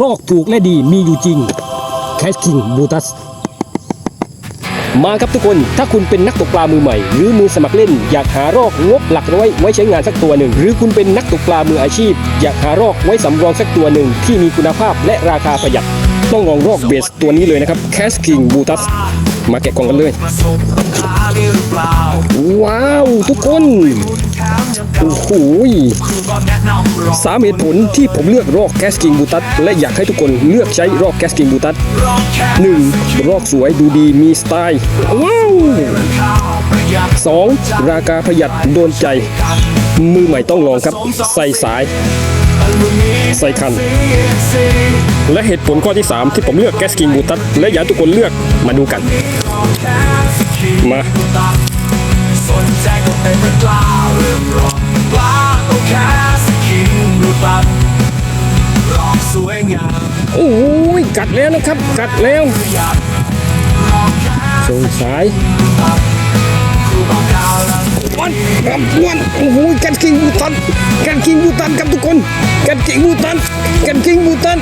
รอกถูกและดีมีอยู่จริงแคสคิงบูตัสมาครับทุกคน ถ้าคุณเป็นนักตกปลามือใหม่ หรือมือสมัครเล่น อยากหารอกงบหลักร้อยไว้ใช้งานสักตัวหนึ่ง หรือคุณเป็นนักตกปลามืออาชีพ อยากหารอกไว้สำรองสักตัวหนึ่ง ที่มีคุณภาพและราคาประหยัด ต้องลองรอกเบสตัวนี้เลยนะครับ Cash King b u t u s มาแกะกล่องกันเลย ว้าว ทุกคน โอ้โหสามเหตุผลที่ผมเลือกรอกแคสกิงบูตัสและอยากให้ทุกคนเลือกใช้รอกแคสกิงบูตัสหนึ่งรอกสวยดูดีมีสไตล์ว้าวสองราคาประหยัดโดนใจ มือใหม่ต้องลองครับ ใส่สาย ใส่คัน และเหตุผลข้อที่ 3 ที่ผมเลือกแคสกิงบูตัสและอยากให้ทุกคนเลือกมาดูกัน มา สวยงามโอ้ยกัดแล้วนะครับ กัดแล้วอยากรงส่งสายวันรับวันโอ้โหกันกิงบูตันกันกิงบูตันครับทุกคนกันกิงบูตันกันกิงบูตัน